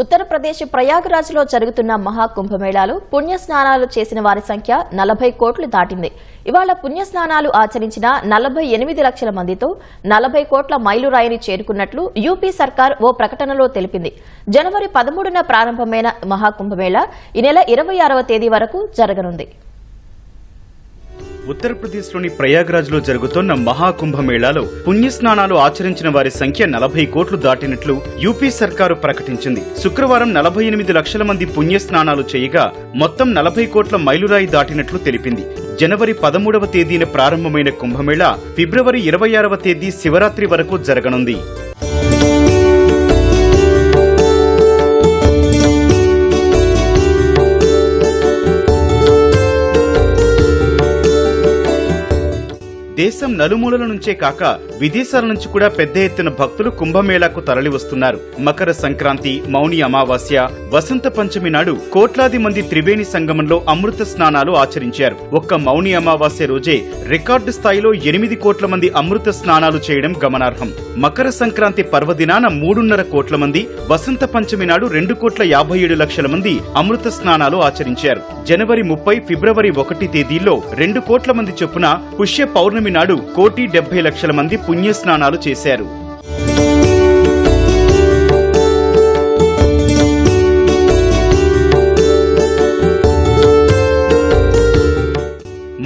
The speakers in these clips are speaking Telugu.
ఉత్తరప్రదేశ్ ప్రయాగరాజ్లో జరుగుతున్న మహాకుంభమేళాలో పుణ్యస్నానాలు చేసిన వారి సంఖ్య నలభై కోట్లు దాటింది. ఇవాళ పుణ్యస్నానాలు ఆచరించిన నలభై ఎనిమిది లక్షల మందితో నలభై కోట్ల మైలురాయిని చేరుకున్నట్లు యూపీ సర్కార్ ఓ ప్రకటనలో తెలిపింది. జనవరి పదమూడున ప్రారంభమైన మహాకుంభమేళా ఈ నెల ఇరవై ఆరవ తేదీ వరకు జరగనుంది. ఉత్తరప్రదేశ్లోని ప్రయాగ్రాజ్లో జరుగుతోన్న మహాకుంభమేళాలో పుణ్యస్నానాలు ఆచరించిన వారి సంఖ్య నలభై కోట్లు దాటినట్లు యూపీ సర్కారు ప్రకటించింది. శుక్రవారం నలభై ఎనిమిది లక్షల మంది పుణ్యస్నానాలు చేయగా మొత్తం నలభై కోట్ల మైలురాయి దాటినట్లు తెలిపింది. జనవరి పదమూడవ తేదీన ప్రారంభమైన కుంభమేళా ఫిబ్రవరి ఇరవై ఆరవ తేదీ శివరాత్రి వరకు జరగనుంది. దేశం నలుమూలల నుంచే కాక విదేశాల నుంచి కూడా పెద్ద ఎత్తున భక్తులు కుంభమేళాకు తరలివస్తున్నారు మకర సంక్రాంతి మౌని అమావాస్య వసంత పంచమి నాడు కోట్లాది మంది త్రివేణి సంగమంలో అమృత స్నానాలు ఆచరించారు. ఒక్క మౌని అమావాస్య రోజే రికార్డు స్థాయిలో ఎనిమిది కోట్ల మంది అమృత స్నానాలు చేయడం గమనార్హం. మకర సంక్రాంతి పర్వదినాన మూడున్నర కోట్ల మంది వసంత పంచమి నాడు రెండు కోట్ల యాభై ఏడు లక్షల మంది అమృత స్నానాలు ఆచరించారు. జనవరి ముప్పై ఫిబ్రవరి ఒకటి తేదీల్లో రెండు కోట్ల మంది చొప్పున పుష్య పౌర్ణమి నాడు కోటి డెబ్బై లక్షల మంది పుణ్య స్నానాలు చేశారు.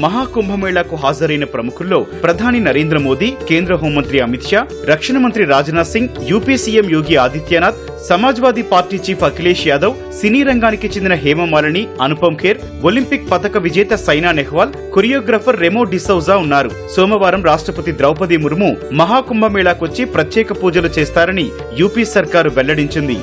మహాకుంభమేళాకు హాజరైన ప్రముఖుల్లో ప్రధాని నరేంద్ర మోదీ కేంద్ర హోంమంత్రి అమిత్ షా రక్షణ మంత్రి Rajnath Singh UP CM Yogi Adityanath Samajwadi party chief Akhilesh Yadav సినీ రంగానికి చెందిన హేమమాలిని అనుపమ్ ఖేర్ ఒలింపిక్ పతక విజేత సైనా నెహ్వాల్ కొరియోగ్రాఫర్ రెమో డిసౌజా ఉన్నారు. సోమవారం రాష్ట్రపతి ద్రౌపది ముర్ము మహాకుంభమేళాకొచ్చి ప్రత్యేక పూజలు చేస్తారని యూపీ సర్కారు వెల్లడించింది.